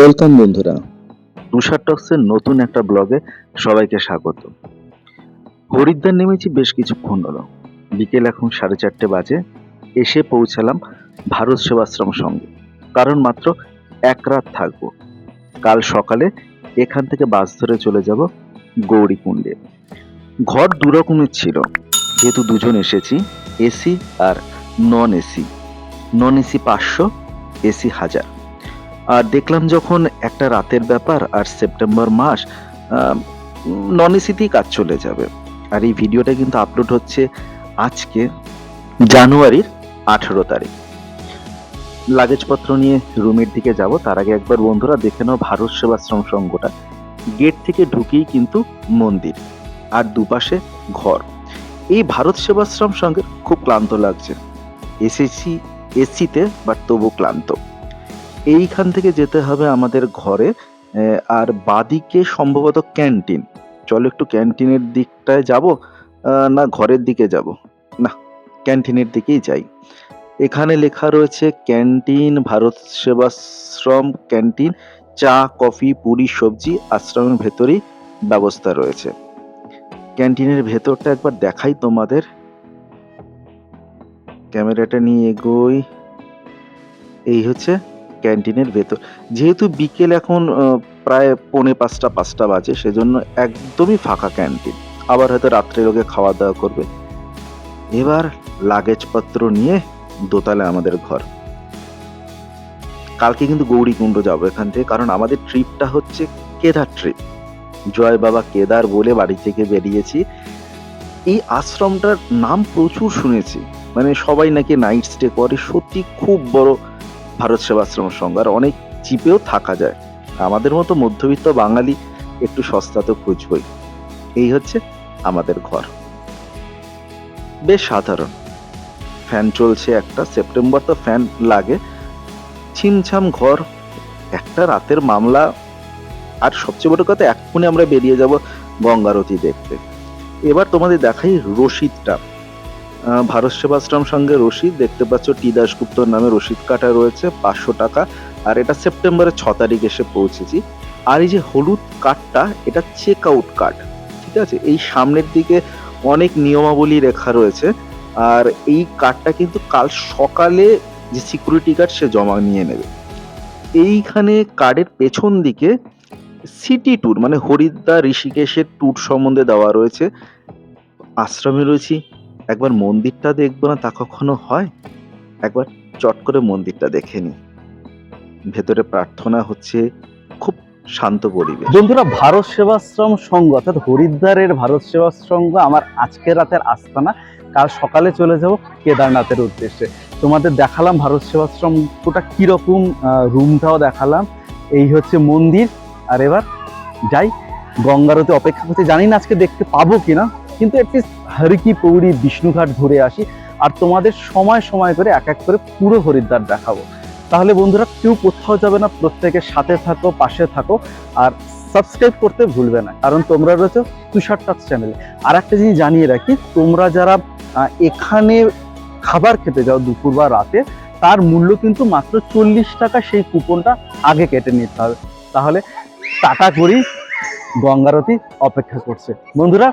Welcome বন্ধুরা। তুষার টক্সের নতুন একটা ব্লগে সবাইকে স্বাগত। হরিদ্বার নেমেছি বেশ কিছুক্ষণ হলো। বিকেল এখন সাড়ে চারটে বাজে। এসে পৌঁছালাম ভারত সেবাশ্রম সঙ্গে। কারণ মাত্র এক রাত থাকব। কাল সকালে এখান থেকে বাস ধরে চলে যাব গৌরীকুণ্ডে। ঘর দু রকমের ছিল। যেহেতু দুজন এসেছি, এসি আর নন এসি। নন এসি পাঁচশো, এসি হাজার। আর দেখলাম যখন একটা রাতের ব্যাপার আর সেপ্টেম্বর মাস নন এসিতেই কাজ চলে যাবে। আর এই ভিডিওটা কিন্তু আপলোড হচ্ছে আজকে, জানুয়ারির আঠেরো তারিখ। লাগেজপত্র নিয়ে রুমের দিকে যাব, তার আগে একবার বন্ধুরা দেখে নাও ভারত সেবাশ্রম সংঘটা। গেট থেকে ঢুকেই কিন্তু মন্দির, আর দুপাশে ঘর। এই ভারত সেবাশ্রম সঙ্গে খুব ক্লান্ত লাগছে। এসেছি এসিতে বাট তবু ক্লান্ত। এইখান থেকে যেতে হবে আমাদের ঘরে আর বাদিকে সম্ভবত ক্যান্টিন। চলো একটু ক্যান্টিনের দিকটায় যাব না ঘরের দিকে যাব? না, ক্যান্টিনের দিকেই যাই। এখানে লেখা রয়েছে, ক্যান্টিন, ভারত সেবাশ্রম ক্যান্টিন, চা, কফি, পুরি, সবজি, আশ্রমের ভেতরেই ব্যবস্থা রয়েছে। ক্যান্টিনের ভেতরটা একবার দেখাই তোমাদের। ক্যামেরাটা নিয়ে এগোই। এই হচ্ছে ক্যান্টিনের ভেতর। যেহেতু বিকেল এখন প্রায় পৌনে পাঁচটা পাঁচটা বাজে, সেজন্য একদমই ফাঁকা ক্যান্টিন। আবার হয়তো রাত্রে লোকে খাওয়া দাওয়া করবে। এবার লাগেজপত্র নিয়ে দোতলায় আমাদের ঘর। কালকে কিন্তু গৌরীকুণ্ড যাব এখান থেকে, কারণ আমাদের ট্রিপটা হচ্ছে কেদার ট্রিপ। জয় বাবা কেদার বলে বাড়ি থেকে বেরিয়েছি। এই আশ্রমটার নাম প্রচুর শুনেছি। মানে সবাই নাকি নাইট স্টে করে, সত্যি খুব বড় ভারত সেবাশ্রম সংঘ আর অনেক চিপেও থাকা যায়। আমাদের মতো মধ্যবিত্ত বাঙালি একটু সস্তা তো খুঁজবই। এই হচ্ছে আমাদের ঘর। বেশ সাধারণ। ফ্যান চলছে একটা সেপ্টেম্বর তো ফ্যান লাগে। ছিমছাম ঘর একটা রাতের মামলা। আর সবচেয়ে বড় কথা এক্ষুনি আমরা বেরিয়ে যাব গঙ্গারতি দেখতে। এবার তোমাদের দেখাই রসিদটা আহ, ভারত সেবাশ্রম সঙ্গে রসিদ দেখতে পাচ্ছ টি দাশগুপ্তর নামে রসিদ কাটা রয়েছে, পাঁচশো টাকা। আর এটা সেপ্টেম্বরের ছ তারিখ এসে পৌঁছেছি। আর এই যে হলুদ কার্ডটা, এটা চেক আউট কার্ড ঠিক আছে? এই সামনের দিকে অনেক নিয়মাবলী লেখা রয়েছে। আর এই কার্ডটা কিন্তু কাল সকালে যে সিকিউরিটি গার্ড সে জমা নিয়ে নেবে। এইখানে কার্ডের পেছন দিকে সিটি ট্যুর মানে হরিদ্বার, ঋষিকেশের ট্যুর সম্বন্ধে দেওয়া রয়েছে। আশ্রমে রয়েছি একবার মন্দিরটা দেখব না তা কখনো হয়? একবার চট করে মন্দিরটা দেখে নি। ভেতরে প্রার্থনা হচ্ছে খুব শান্ত পরিবেশ। বন্ধুরা, ভারত সেবাশ্রম সংঘ অর্থাৎ হরিদ্বারের ভারত সেবাশ্রম আমার আজকের রাতের আস্তানা। কাল সকালে চলে যাব কেদারনাথের উদ্দেশ্যে। তোমাদের দেখালাম ভারত সেবাশ্রম ওটা কীরকম রুমটাও দেখালাম। এই হচ্ছে মন্দির। আর এবার যাই গঙ্গারতে অপেক্ষা করতে জানি না আজকে দেখতে পাবো কিনা। কিন্তু অ্যাটলিস্ট হরিকি পৌরি বিষ্ণুঘাট ঘুরে আসি আর তোমাদের সময় সময় করে এক এক করে পুরো হরিদ্বার দেখাবো। তাহলে বন্ধুরা কেউ কোথাও যাবে না প্রত্যেকের সাথে থাকো, পাশে থাকো আর সাবস্ক্রাইব করতে ভুলবে না, কারণ তোমরা রয়েছে তুষার টাক্স চ্যানেলে আর একটা জিনিস জানিয়ে রাখি, তোমরা যারা এখানে খাবার খেতে যাও দুপুর বা রাতে, তার মূল্য কিন্তু মাত্র চল্লিশ টাকা সেই কুপনটা আগে কেটে নিতে হবে। তাহলে টাটা করি, গঙ্গারতি অপেক্ষা করছে। বন্ধুরা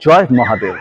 জয় মহাদেব।